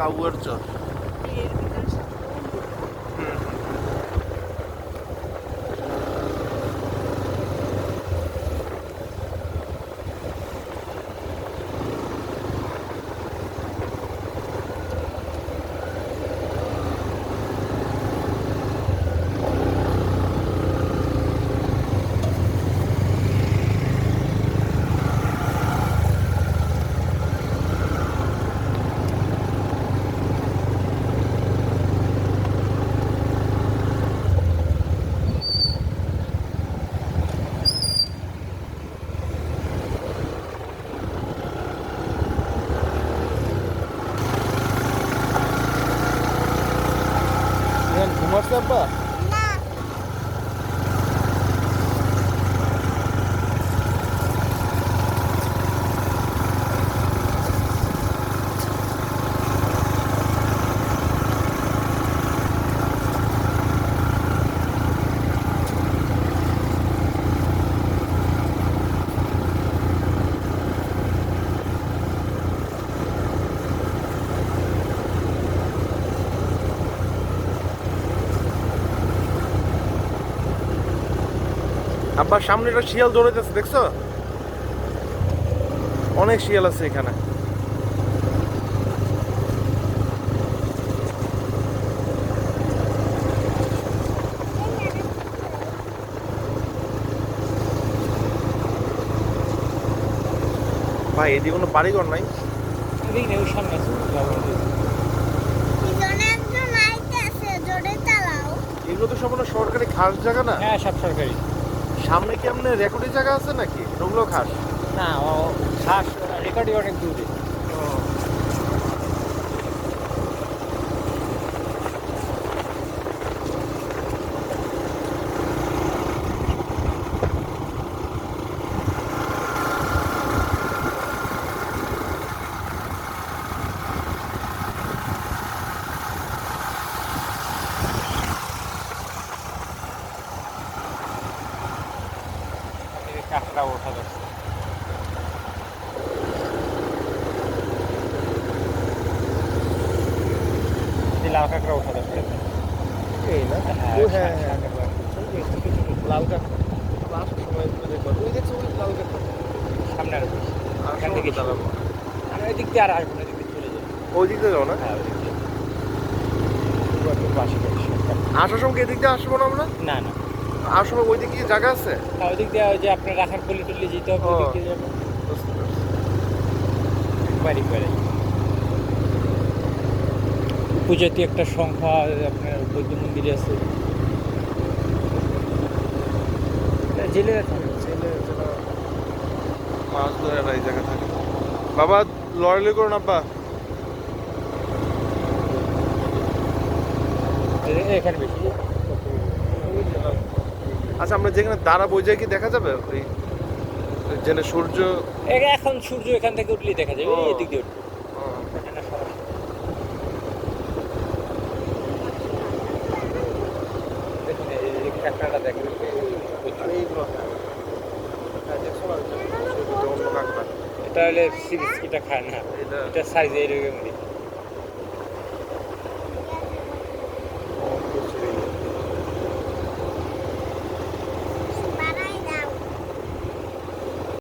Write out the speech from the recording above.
कावरचं ঘুমাচ্ছে আব্বা আব্বার সামনে একটা শিয়াল দৌড়াইতেছে দেখছ? অনেক শিয়াল আছে এখানে। ভাই এদিকে কোনো বাড়িঘর নাই? এগুলো তো সব সরকারি খাস জায়গা না? হ্যাঁ সব সরকারি। সামনে কি আপনার রেকর্ডের জায়গা আছে নাকি? ডুমলো খাস। না, ও শ্বাস রেকর্ডিং অনেক দূরে। কাঁকড়া ওঠা যাচ্ছে। লাল কাঁকড়া ওঠা যাচ্ছে। এই না? হ্যাঁ, হ্যাঁ হ্যাঁ কাঁকড়া। লাল কাঁকড়া। লাস্ট সময় ওই দেখছ ওই লাল কাঁকড়া? সামনে আরও বেশি। আর এখান থেকে চালাবো আর এদিক দিয়ে আর আসব না দিয়ে চলে যাব। ওই দিক দিয়ে না? হ্যাঁ দিয়ে। তো পাশে পাশে আসার সময় এদিক দিয়ে আসব না আমরা? না না। আসার সময় ওই দিকে কি জায়গা আছে? হ্যাঁ ওদিক দিয়ে ওই যে আপনার রাখার পল্লি টল্লি যেতে হবে ও। ওদিক দিয়ে বাড়ি বাড়ি। উপজাতি একটা সংখ্যা আপনার বৌদ্ধ মন্দির আছে। জেলেরা থাকে ছেলে যারা মাছ ধরে এই জায়গা থাকে। বাবা লড়ালি করুন আব্বা। এখানে বেশি। আচ্ছা আমরা যেখানে দাঁড়াবো ওই জায়গায় কি দেখা যাবে ওই জেনে সূর্য এখন সূর্য এখান থেকে উঠলেই দেখা যাবে। এই দিক দিয়ে উঠবে। এটা হলে সিরিজ এটা খায় না এটা এটা সাইজ এইরকমই